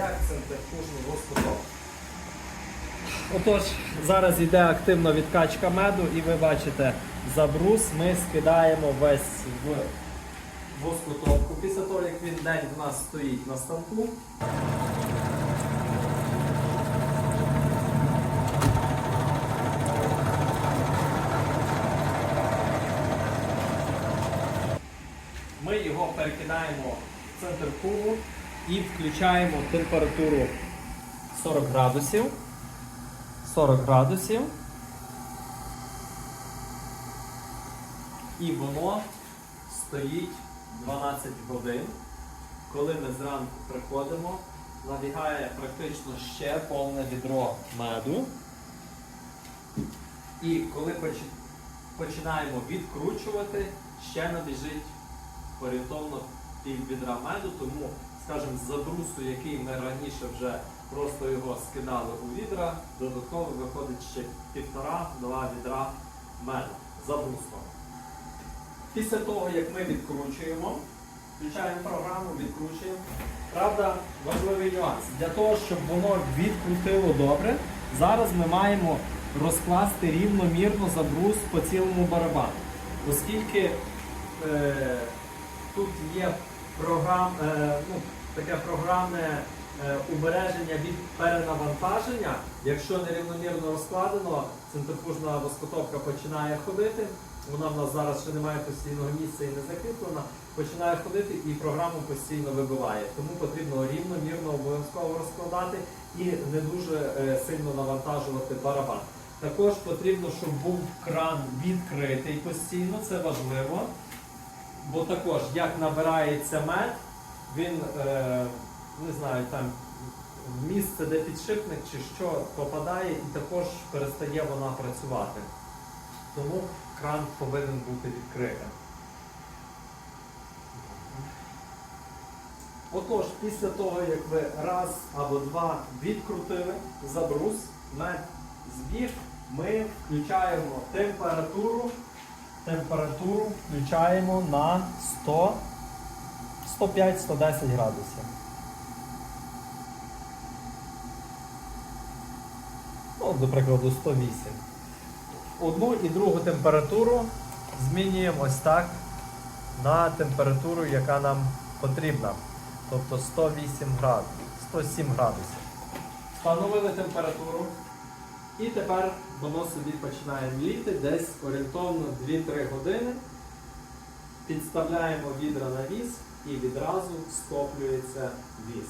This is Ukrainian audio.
як центрифужну воскоток. Отож, зараз йде активна відкачка меду, і ви бачите, забрус ми скидаємо весь в воскотопку. Після того, як він день в нас стоїть на станку. Ми його перекидаємо в центр кубу і включаємо температуру 40 градусів. 40 градусів. І воно стоїть 12 годин. Коли ми зранку приходимо, набігає практично ще повне відро меду. І коли починаємо відкручувати, ще набіжить орієнтовно пів відра меду, тому, скажімо, з забрусу, який ми раніше вже просто його скидали у відра, додатково виходить ще півтора-два відра меду забрусного. Після того, як ми відкручуємо, включаємо програму, відкручуємо. Правда, важливий нюанс. Для того, щоб воно відкрутило добре, зараз ми маємо розкласти рівномірно забрус по цілому барабану. Оскільки е, тут є програм, е, ну, таке програмне е, убереження від перенавантаження. Якщо нерівномірно розкладено, центрифужна воскотопка починає ходити. Вона в нас зараз ще немає постійного місця і не закріплена. Починає ходити і програму постійно вибиває. Тому потрібно рівномірно обов'язково розкладати і не дуже е, сильно навантажувати барабан. Також потрібно, щоб був кран відкритий постійно, це важливо. Бо також, як набирається мед, він, е, не знаю, там місце, де підшипник чи що попадає, і також перестає вона працювати. Тому кран повинен бути відкритим. Отож, після того, як ви раз або два відкрутили забрус, мед збіг, ми включаємо температуру. Температуру включаємо на 100, 105-110 градусів. Ну, до прикладу, 108. Одну і другу температуру змінюємо ось так на температуру, яка нам потрібна. Тобто 108 градусів, 107 градусів. Встановили температуру. І тепер воно собі починає мліти десь орієнтовно 2-3 години. Підставляємо відра на віз і відразу скоплюється віз.